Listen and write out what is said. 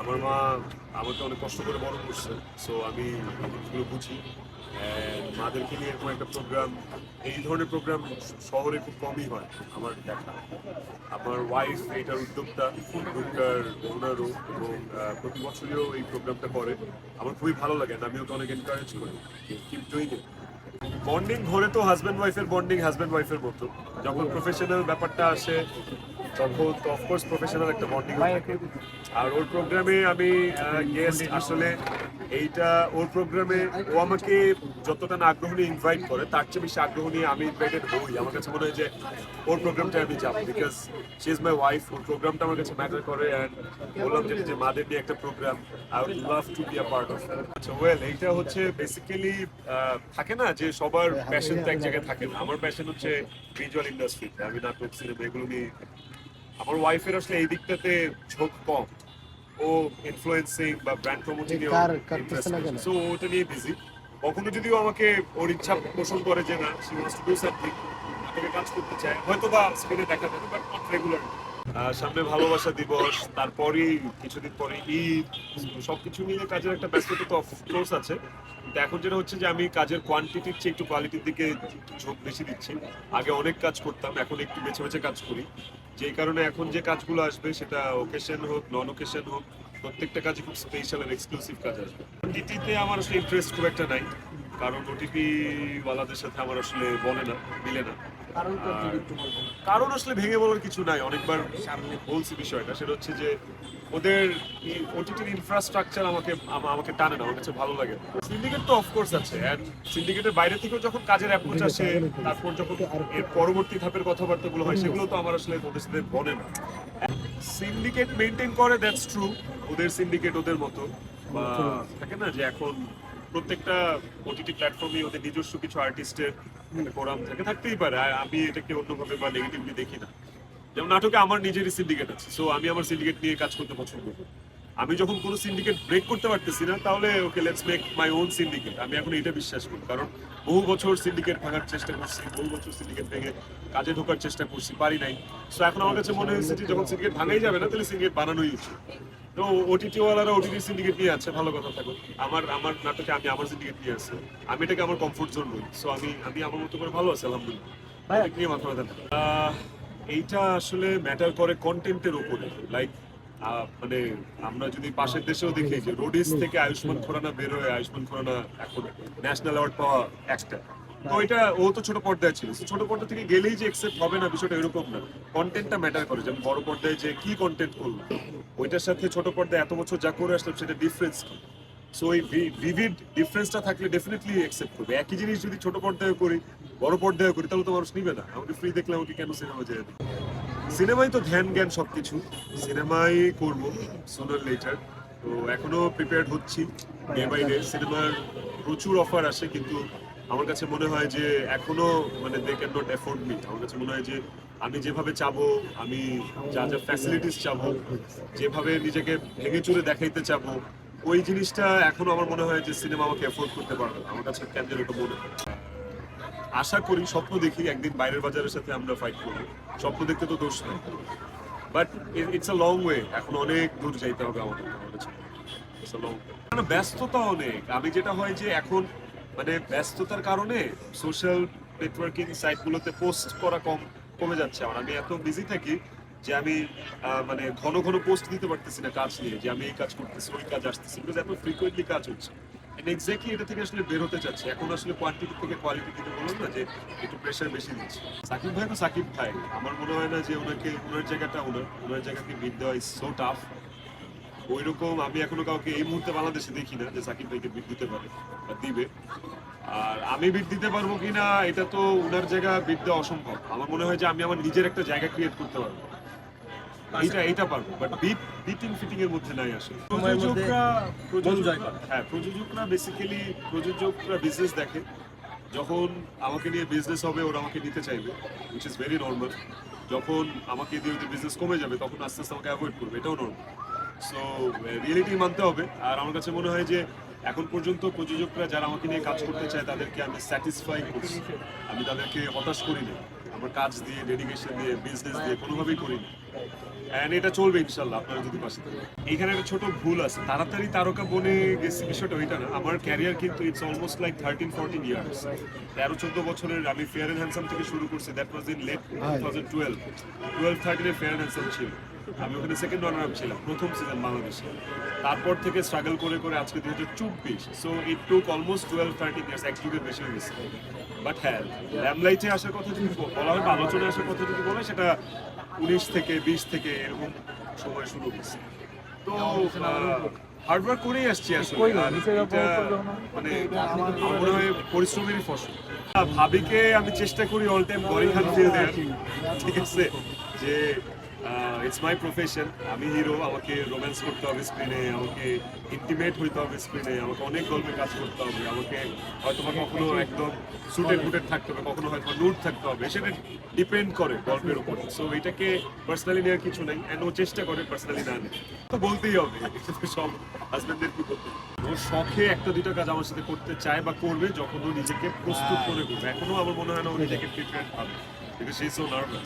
আমার মা আমাকে অনেক কষ্ট করে বড় করছে সো আমি জিনিসগুলো বুঝি। মাদেরকে নিয়ে এরকম একটা প্রোগ্রাম এই ধরনের প্রোগ্রাম শহরে খুব কমই হয় আমার দেখা। আমার ওয়াইফ এইটার উদ্যোক্তা উদ্যোক্তার ওনারও এবং প্রতি বছরেও এই প্রোগ্রামটা করে। আমার খুবই ভালো লাগে আমি ওকে অনেক এনকারেজ করি। কিপ ডুইং ইট বন্ডিং ঘরে তো হাজব্যান্ড ওয়াইফের বন্ডিং হাজব্যান্ড ওয়াইফের মতো। যখন প্রফেশনাল ব্যাপারটা আসে তখন তো অফকোর্স প্রফেশনাল একটা বন্ডিং থাকে। আর ওর প্রোগ্রামে আমি গেস্ট আসলে এইটা, ওর প্রোগ্রামে ও আমাকে যতটা না আগ্রহ নিয়ে ইনভাইট করে, তার চেয়ে বেশি আগ্রহ নিয়ে আমি ইনভাইটেড হই। আমার কাছে মনে হয় যে ওর প্রোগ্রামটা আমি যাব because she is my wife ওর প্রোগ্রামটা আমার কাছে ম্যাটার করে অ্যান্ড বললাম যে যে মাদের নিয়ে একটা program I would love to be a part of আচ্ছা ওয়েল এইটা হচ্ছে বেসিক্যালি থাকে না যে সবার প্যাশন তো এক জায়গায় থাকে না। আমার প্যাশন হচ্ছে ভিজুয়াল ইন্ডাস্ট্রিতে আমি নাটক সিনেমা এগুলো নিয়ে আমার ওয়াইফের আসলে এই দিকটাতে ঝোঁক কম। ও ইনফ্লুয়েন্সিং বা ব্র্যান্ড প্রমোটিং? সো ওটা নিয়ে বিজি কখনো যদিও আমাকে ওর ইচ্ছা পোষণ করে যে না she wants to do something আমাকে কাজ করতে চায়। হয়তো বা স্ক্রিনে দেখা যাবে বাট নট রেগুলার সামনে ভালোবাসা দিবস তারপরই কিছুদিন পরে ঈদ সবকিছু মিলে কাজের একটা ব্যস্ততা তো অফকোর্স আছে। কিন্তু এখন যেটা হচ্ছে যে আমি কাজের কোয়ান্টিটির চেয়ে একটু কোয়ালিটির দিকে ঝোঁক বেশি দিচ্ছি। আগে অনেক কাজ করতাম এখন একটু বেছে বেছে কাজ করি। যেই কারণে এখন যে কাজগুলো আসবে সেটা ওকেশন হোক নন ওকেশন হোক প্রত্যেকটা কাজে খুব স্পেশাল আর এক্সক্লুসিভ কাজ আসবে। ওটিটিতে আমার আসলে ইন্টারেস্ট খুব একটা নাই কারণ ওটিপি ওয়ালাদের সাথে আমার আসলে বলে না মিলে না। কারণ আসলে ভেঙে বলার কিছু নাই অনেকবার সামনে। বলছি বিষয়টা সেটা হচ্ছে যে ওদের ওটিটির ইনফ্রাস্ট্রাকচার আমাকে, আমা- আমাকে টানে না আমার কাছে ভালো লাগে। সিন্ডিকেট তো অফকোর্স আছে অ্যান্ড সিন্ডিকেটের বাইরে থেকেও যখন কাজের অ্যাপ্রোচ আসে, তারপর যখন এর পরবর্তী ধাপের কথাবার্তাগুলো হয়, সেগুলো তো আমার আসলে ওদের সাথে বনে না। সিন্ডিকেট মেনটেন করে দ্যাটস ট্রু ওদের সিন্ডিকেট ওদের মতো। বা থাকে না যে এখন প্রত্যেকটা ওটিটি প্ল্যাটফর্মে ওদের নিজস্ব কিছু আর্টিস্টের ফোরাম থাকে, থাকতেই পারে আমি এটাকে অন্যভাবে বা নেগেটিভলি দেখি না। যেমন নাটকে আমার নিজেরই সিন্ডিকেট আছে সো আমি আমার সিন্ডিকেট নিয়ে কাজ করতে পছন্দ করি। আমি যখন কোনো সিন্ডিকেট ব্রেক করতে পারতেছি না তাহলে okay let's make my own syndicate আমি এখন এটা বিশ্বাস করি কারণ বহু বছর সিন্ডিকেট ভাঙার চেষ্টা করছি বহু বছর সিন্ডিকেট ভেঙে কাজে ঢোকার চেষ্টা করছি পারি নাই। সো এখন আমার কাছে মনে হয়েছে যে যখন সিন্ডিকেট ভাঙাই যাবে না তাহলে সিন্ডিকেট বানানোই উচিত। তো ওটিটি ওয়ালারা ওটিটি সিন্ডিকেট নিয়ে আছে ভালো কথা থাকুক আমার আমার নাটকে আমি আমার সিন্ডিকেট নিয়ে আছে। আমি এটাকে আমার কমফোর্ট জোন বলি। সো আমি আমি আমার মতো করে ভালো আছি আলহামদুলিল্লাহ। এটা নিয়ে মাথা ব্যথা এইটা আসলে ম্যাটার করে কন্টেন্টের উপরে। লাইক মানে আমরা যদি পাশের দেশেও দেখি যে রোডিস থেকে আয়ুষ্মান খুরানা বের হয়ে আয়ুষ্মান খুরানা এখন ন্যাশনাল অ্যাওয়ার্ড পাওয়া একটা। তো এটা ও তো ছোট পর্দায় ছিল। ছোট পর্দা থেকে গেলেই যে একসেপ্ট হবে না বিষয়টা এরকম না। কন্টেন্টটা ম্যাটার করে। যেমন বড় পর্দায় যে কি কন্টেন্ট করব ওইটার সাথে ছোট পর্দায় এত বছর যা করে আসলাম সেটা ডিফারেন্স কি? সো এই ভিভিড ডিফারেন্সটা থাকলে ডেফিনেটলি অ্যাকসেপ্ট করবে। একই জিনিস যদি ছোট পর্দায় করি, বড় পর্দায় করি, তাহলে তো মানুষ নিবে না। আমাকে ফ্রি দেখলে আমাকে কেন সিনেমা যেতে দিবে? সিনেমায় তো ধ্যান জ্ঞান সবকিছু। সিনেমাই করব সোনার লেটার তো এখনও প্রিপেয়ার্ড হচ্ছি ডে বাই ডে সিনেমার প্রচুর অফার আসে, কিন্তু আমার কাছে মনে হয় যে এখনও মানে they can not afford me আমার কাছে মনে হয় যে আমি যেভাবে চাবো, আমি যা যা ফ্যাসিলিটিস চাবো, যেভাবে নিজেকে ভেঙে চুরে দেখাইতে চাবো ওই জিনিসটা এখনও আমার মনে হয় যে সিনেমা আমাকে অ্যাফোর্ড করতে পারবে না। আমার কাছে কেন যেন এটা মনে হয়। আশা করি, স্বপ্ন দেখি একদিন বাইরের বাজারের সাথে আমরা ফাইট করব। স্বপ্ন দেখতে তো দোষ নেই। But it's a long way এখন অনেক দূর যাইতে হবে আমাদের. মানে ব্যস্ততা অনেক। আমি যেটা হয় যে এখন মানে ব্যস্ততার কারণে সোশ্যাল নেটওয়ার্কিং সাইটগুলোতে পোস্ট করা কম, কমে যাচ্ছে। আমার আমি এত বিজি থাকি যে আমি মানে ঘন ঘন পোস্ট দিতে পারতেছি না কাজ নিয়ে, যে আমি এই কাজ করতেছি, ওই কাজ আসতেছি বিকজ এত ফ্রিকোয়েন্টলি কাজ হচ্ছে। এক্স্যাক্টলি এটা থেকে আসলে বের হতে চাচ্ছি। এখন আসলে কোয়ান্টিটি থেকে কোয়ালিটি দিতে বলুন না যে একটু প্রেশার বেশি দিচ্ছি। সাকিব ভাই তো সাকিব ভাই। আমার মনে হয় না যে ওনাকে, ওনার জায়গাটা, ওনার ওনার জায়গাকে বিট দেওয়া ইজ সো টাফ ওইরকম আমি এখনও কাউকে এই মুহূর্তে বাংলাদেশে দেখি না যে সাকিব ভাইকে বিট দিতে পারে বা দিবে। আর আমি বিট দিতে পারব কিনা, এটা তো উনার জায়গা বিট দেওয়া অসম্ভব। আমার মনে হয় যে আমি আমার নিজের একটা জায়গা ক্রিয়েট করতে পারব। এইটা এইটা পারব বাট বিট বিটিং ফিটিং এর মধ্যে নাই আসলে। প্রযোজকরা। হ্যাঁ প্রযোজকরা বেসিক্যালি প্রযোজকরা বিজনেস দেখে। যখন আমাকে নিয়ে বিজনেস হবে ওরা আমাকে নিতে চাইবে উইচ ইজ ভেরি নর্মাল যখন আমাকে দিয়ে ওদের বিজনেস কমে যাবে তখন আস্তে আস্তে আমাকে অ্যাভয়েড করবে এটাও নর্মাল সো রিয়েলিটি মানতে হবে। আর আমার কাছে মনে হয় যে এখন পর্যন্ত প্রযোজকরা যারা আমাকে নিয়ে কাজ করতে চায় তাদেরকে আমি স্যাটিসফাই করছি। আমি তাদেরকে হতাশ করি না আমার কাজ দিয়ে ডেডিকেশন দিয়ে বিজনেস দিয়ে কোনোভাবেই করি না অ্যান্ড এটা চলবে ইনশাল্লাহ আপনারা যদি পাশে থাকেন। এখানে একটা ছোট ভুল আছে। তাড়াতাড়ি তারকা বনে গেছি বিষয়টা ওইটা না। আমার ক্যারিয়ার কিন্তু it's almost like thirteen fourteen years তেরো চোদ্দ বছরের আমি ফেয়ার অ্যান্ড হ্যান্ডসাম থেকে শুরু করছি। That was in late two thousand twelve twelve থার্টিনে fair and handsome ছিল। আমি ওখানে সেকেন্ড রানার আপ ছিলাম প্রথম সিজন বাংলাদেশে। তারপর থেকে স্ট্রাগল করে করে আজকে দুই হাজার চব্বিশ। So it took almost twelve thirteen years এক যুগের বেশি হয়ে গেছে। বাট হ্যাঁ ল্যামলাইটে আসার কথা যদি বলা হয় বা আলোচনায় আসার কথা যদি বলে সেটা উনিশ থেকে বিশ থেকে এরকম সময় শুরু হয়েছে। তো হার্ডওয়ার্ক করেই আসছি আসলে। মানে মনে হয় পরিশ্রমেরই ফসল। ভাবিকে আমি চেষ্টা করি অল টাইম ফিল দেয়ার ঠিক আছে? যে ইটস মাই প্রফেশন আমি হিরো আমাকে রোম্যান্স করতে হবে স্ক্রিনে আমাকে ইন্টিমেট হইতে হবে স্ক্রিনে আমাকে অনেক গল্পে কাজ করতে হবে আমাকে হয়তো বা কখনো একদম সুটেড বুটেড থাকতে হবে কখনো হয়তো নুট থাকতে হবে সেটা ডিপেন্ড করে গল্পের উপর। সো এটাকে পার্সোনালি নেওয়ার কিছু নেই অ্যান্ড ও চেষ্টা করে পার্সোনালি না নেয় তো বলতেই হবে সব হাজবেন্ডদের কি করতে ও শখে একটা দুটো কাজ আমার সাথে করতে চায় বা করবে যখন ও নিজেকে প্রস্তুত করে করবে এখনও আমার মনে হয় না ও নিজেকে প্রিপেয়ার পাবে বিকজ সো নার্ভাস